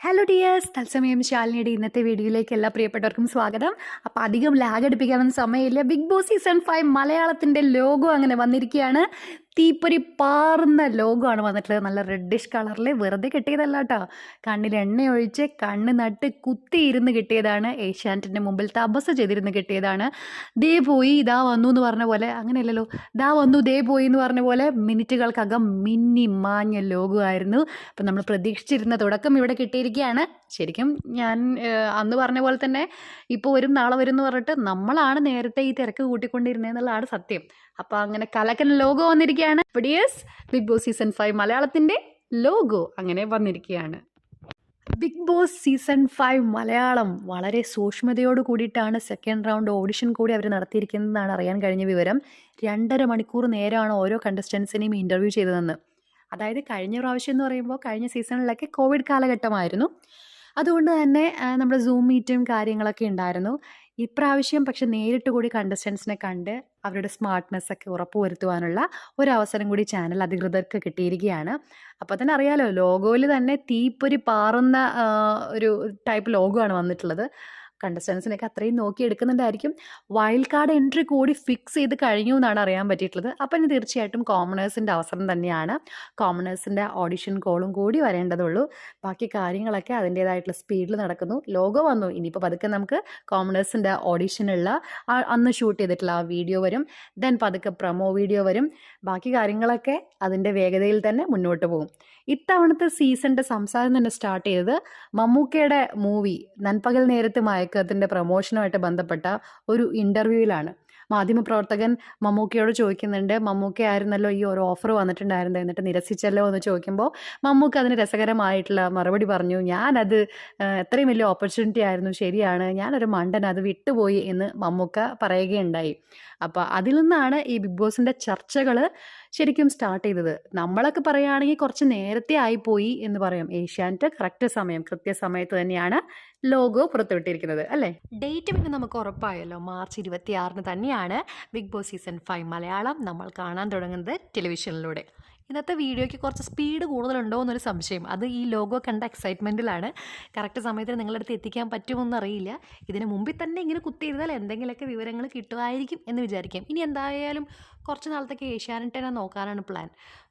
Hello dears തത്സമയം ശാലിനിയുടെ ഇന്നത്തെ വീഡിയോയിലേക്ക് എല്ലാ പ്രിയപ്പെട്ടവർക്കും സ്വാഗതം. അപ്പോൾ അധികം ലാഗ് അടുപ്പിക്കാനൊന്നും സമയമില്ല. ബിഗ് ബോസ് സീസൺ ഫൈവ് മലയാളത്തിന്റെ ലോഗോ അങ്ങനെ വന്നിരിക്കുകയാണ്. തീപ്പൊരി പാർന്ന ലോഗോ ആണ് വന്നിട്ടുള്ളത്. നല്ല റെഡിഷ് കളറിൽ വെറുതെ കിട്ടിയതല്ല കേട്ടോ കണ്ണിൽ എണ്ണ ഒഴിച്ച് കണ്ണ് നട്ട് കുത്തിയിരുന്ന് കിട്ടിയതാണ്. ഏഷ്യാനെറ്റിന്റെ മുമ്പിൽ തപസ് ചെയ്തിരുന്ന് കിട്ടിയതാണ്. ദേ പോയി ഇതാ വന്നു എന്ന് പറഞ്ഞ പോലെ. അങ്ങനെയല്ലല്ലോ. ദാ വന്നു ദേ പോയി എന്ന് പറഞ്ഞ പോലെ മിനിറ്റുകൾക്കകം മിന്നി മാഞ്ഞ ലോഗോ ആയിരുന്നു. അപ്പം നമ്മൾ പ്രതീക്ഷിച്ചിരുന്ന തുടക്കം ഇവിടെ കിട്ടിയിരിക്കുകയാണ്. ശരിക്കും ഞാൻ അന്ന് പറഞ്ഞ പോലെ തന്നെ ഇപ്പോൾ വരും നാളെ വരും എന്ന് പറഞ്ഞിട്ട് നമ്മളാണ് നേരത്തെ ഈ തിരക്ക് കൂട്ടിക്കൊണ്ടിരുന്നതെന്നുള്ളതാണ് സത്യം. അപ്പോൾ അങ്ങനെ കലക്കൻ ലോഗോ വന്നിരിക്കുകയാണ്. Yes big boss season five മലയാളത്തിന്റെ ലോഗോ അങ്ങനെ വന്നിരിക്കുകയാണ്. Big boss season five Malayalam വളരെ സൂക്ഷ്മതയോട് കൂടിയിട്ടാണ് സെക്കൻഡ് റൗണ്ട് ഓഡിഷൻ കൂടി അവർ നടത്തിയിരിക്കുന്നതെന്നാണ് അറിയാൻ കഴിഞ്ഞ വിവരം. രണ്ടര മണിക്കൂർ നേരമാണ് ഓരോ കണ്ടസ്റ്റൻസിനെയും ഇന്റർവ്യൂ ചെയ്തതെന്ന്. അതായത് കഴിഞ്ഞ പ്രാവശ്യം എന്ന് പറയുമ്പോൾ കഴിഞ്ഞ സീസണിലൊക്കെ കോവിഡ് കാലഘട്ടമായിരുന്നു. അതുകൊണ്ട് തന്നെ നമ്മുടെ സൂം മീറ്റും കാര്യങ്ങളൊക്കെ ഉണ്ടായിരുന്നു. ഇപ്രാവശ്യം പക്ഷെ നേരിട്ട് കൂടി കണ്ടസ്റ്റൻസിനെ കണ്ട് അവരുടെ സ്മാർട്ട്നെസ് ഒക്കെ ഉറപ്പുവരുത്തുവാനുള്ള ഒരു അവസരം കൂടി ചാനൽ അധികൃതർക്ക് കിട്ടിയിരിക്കുകയാണ്. അപ്പോൾ തന്നെ അറിയാലോ ലോഗോയിൽ തന്നെ തീപ്പൊരി പാറുന്ന ഒരു ടൈപ്പ് ലോഗോ ആണ് വന്നിട്ടുള്ളത്. കണ്ടസ്റ്റൻസിനൊക്കെ അത്രയും നോക്കി എടുക്കുന്നുണ്ടായിരിക്കും. വൈൽഡ് കാർഡ് എൻട്രി കൂടി ഫിക്സ് ചെയ്ത് കഴിഞ്ഞു എന്നാണ് അറിയാൻ പറ്റിയിട്ടുള്ളത്. അപ്പം ഇനി തീർച്ചയായിട്ടും കോമണേഴ്സിന്റെ അവസരം തന്നെയാണ്. കോമണേഴ്സിന്റെ ഓഡിഷൻ കോളും കൂടി വരേണ്ടതുള്ളൂ. ബാക്കി കാര്യങ്ങളൊക്കെ അതിന്റേതായിട്ടുള്ള സ്പീഡിൽ നടക്കുന്നു. ലോഗോ വന്നു. ഇനിയിപ്പോൾ പതുക്കെ നമുക്ക് കോമണേഴ്സിന്റെ ഓഡിഷനുള്ള അന്ന് ഷൂട്ട് ചെയ്തിട്ടുള്ള ആ വീഡിയോ വരും. ദെൻ പതുക്കെ പ്രൊമോ വീഡിയോ വരും. ബാക്കി കാര്യങ്ങളൊക്കെ അതിന്റെ വേഗതയിൽ തന്നെ മുന്നോട്ട് പോകും. ഇത്തവണത്തെ സീസണിന്റെ സംസാരം തന്നെ സ്റ്റാർട്ട് ചെയ്തത് മമ്മൂക്കയുടെ മൂവി നൻപകൽ നേരത്ത് മയക്കത്തിന്റെ പ്രൊമോഷനുമായിട്ട് ബന്ധപ്പെട്ട ഒരു ഇന്റർവ്യൂവിലാണ് മാധ്യമപ്രവർത്തകൻ മമ്മൂക്കയോട് ചോദിക്കുന്നുണ്ട് മമ്മൂക്ക ആയിരുന്നല്ലോ ഈ ഒരു ഓഫർ വന്നിട്ടുണ്ടായിരുന്നത്? എന്നിട്ട് നിരസിച്ചല്ലോ എന്ന് ചോദിക്കുമ്പോൾ മമ്മൂക്ക അതിന് രസകരമായിട്ടുള്ള മറുപടി പറഞ്ഞു ഞാനത് എത്രയും വലിയ ഓപ്പർച്യൂണിറ്റി ആയിരുന്നു ശരിയാണ് ഞാനൊരു മണ്ടൻ അത് വിട്ടുപോയി എന്ന് മമ്മൂക്ക പറയുകയുണ്ടായി. അപ്പോൾ അതിൽ നിന്നാണ് ഈ ബിഗ് ബോസിന്റെ ചർച്ചകൾ ശരിക്കും സ്റ്റാർട്ട് ചെയ്തത്. നമ്മളൊക്കെ പറയുകയാണെങ്കിൽ കുറച്ച് നേരത്തെ ആയിപ്പോയി എന്ന് പറയാം. ഏഷ്യാനെറ്റ് കറക്റ്റ് സമയം കൃത്യസമയത്ത് തന്നെയാണ് ലോഗോ പുറത്തുവിട്ടിരിക്കുന്നത് അല്ലേ? ഡേറ്റ് പിന്നെ നമുക്ക് ഉറപ്പായല്ലോ. മാർച്ച് ഇരുപത്തിയാറിന് തന്നെയാണ്. Big boss season five Malayalam നമ്മൾ കാണാൻ തുടങ്ങുന്നത് ടെലിവിഷനിലൂടെ ഇന്നത്തെ വീഡിയോയ്ക്ക് കുറച്ച് സ്പീഡ് കൂടുതലുണ്ടോ എന്നൊരു സംശയം. അത് ഈ ലോഗോ കണ്ട എക്സൈറ്റ്മെന്റിലാണ് കറക്റ്റ് സമയത്തിന് നിങ്ങളുടെ അടുത്ത് എത്തിക്കാൻ പറ്റുമോയെന്ന് അറിയില്ല. ഇതിന് മുമ്പിൽ തന്നെ ഇങ്ങനെ കുത്തിയിരുന്നാൽ എന്തെങ്കിലുമൊക്കെ വിവരങ്ങൾ കിട്ടുമായിരിക്കും എന്ന് വിചാരിക്കാം. ഇനി എന്തായാലും കുറച്ച് നാളത്തേക്ക് ഏഷ്യാനെറ്റിനെ നോക്കാനാണ് പ്ലാൻ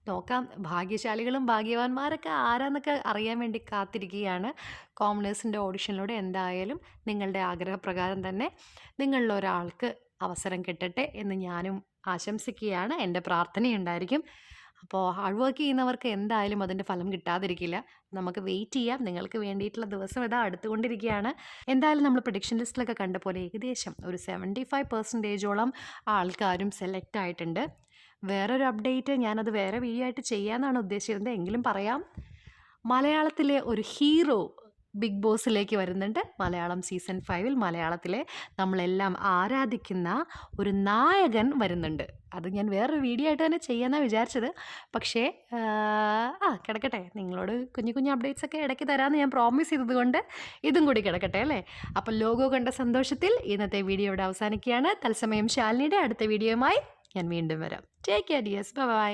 നോക്കാം ഭാഗ്യശാലികളും ഭാഗ്യവാന്മാരൊക്കെ ആരാന്നൊക്കെ അറിയാൻ വേണ്ടി കാത്തിരിക്കുകയാണ്. കോമണേഴ്സിന്റെ ഓഡിഷനിലൂടെ എന്തായാലും നിങ്ങളുടെ ആഗ്രഹപ്രകാരം തന്നെ നിങ്ങളിൽ ഒരാൾക്ക് അവസരം കിട്ടട്ടെ എന്ന് ഞാനും ആശംസിക്കുകയാണ്. എന്റെ പ്രാർത്ഥനയുണ്ടായിരിക്കും. അപ്പോൾ ഹാർഡ് വർക്ക് ചെയ്യുന്നവർക്ക് എന്തായാലും അതിന്റെ ഫലം കിട്ടാതിരിക്കില്ല. നമുക്ക് വെയിറ്റ് ചെയ്യാം. നിങ്ങൾക്ക് വേണ്ടിയിട്ടുള്ള ദിവസം ഇതാ അടുത്തുകൊണ്ടിരിക്കുകയാണ്. എന്തായാലും നമ്മൾ പ്രൊഡിക്ഷൻ ലിസ്റ്റിലൊക്കെ കണ്ട പോലെ ഏകദേശം ഒരു സെവന്റി ഫൈവ് പെർസെന്റേജോളം ആൾക്കാരും സെലക്ട് ആയിട്ടുണ്ട്. വേറൊരു അപ്ഡേറ്റ് ഞാനത് വേറെ വീഡിയോ ആയിട്ട് ചെയ്യാമെന്നാണ് ഉദ്ദേശിച്ചിരുന്നത്. എങ്കിലും പറയാം. മലയാളത്തിലെ ഒരു ഹീറോ ബിഗ് ബോസിലേക്ക് വരുന്നുണ്ട്. മലയാളം സീസൺ ഫൈവിൽ മലയാളത്തിലെ നമ്മളെല്ലാം ആരാധിക്കുന്ന ഒരു നായകൻ വരുന്നുണ്ട്. അത് ഞാൻ വേറൊരു വീഡിയോ ആയിട്ട് തന്നെ ചെയ്യാമെന്നാണ് വിചാരിച്ചത്. പക്ഷേ ആ, കിടക്കട്ടെ. നിങ്ങളോട് കുഞ്ഞു കുഞ്ഞു അപ്ഡേറ്റ്സ് ഒക്കെ ഇടയ്ക്ക് തരാമെന്ന് ഞാൻ പ്രോമിസ് ചെയ്തതുകൊണ്ട് ഇതും കൂടി കിടക്കട്ടെ അല്ലേ? അപ്പോൾ ലോഗോ കണ്ട സന്തോഷത്തിൽ ഇന്നത്തെ വീഡിയോ ഇവിടെ അവസാനിക്കുകയാണ്. തത്സമയം ശാലിനിയുടെ അടുത്ത വീഡിയോയുമായി ഞാൻ വീണ്ടും വരാം. Take care dears by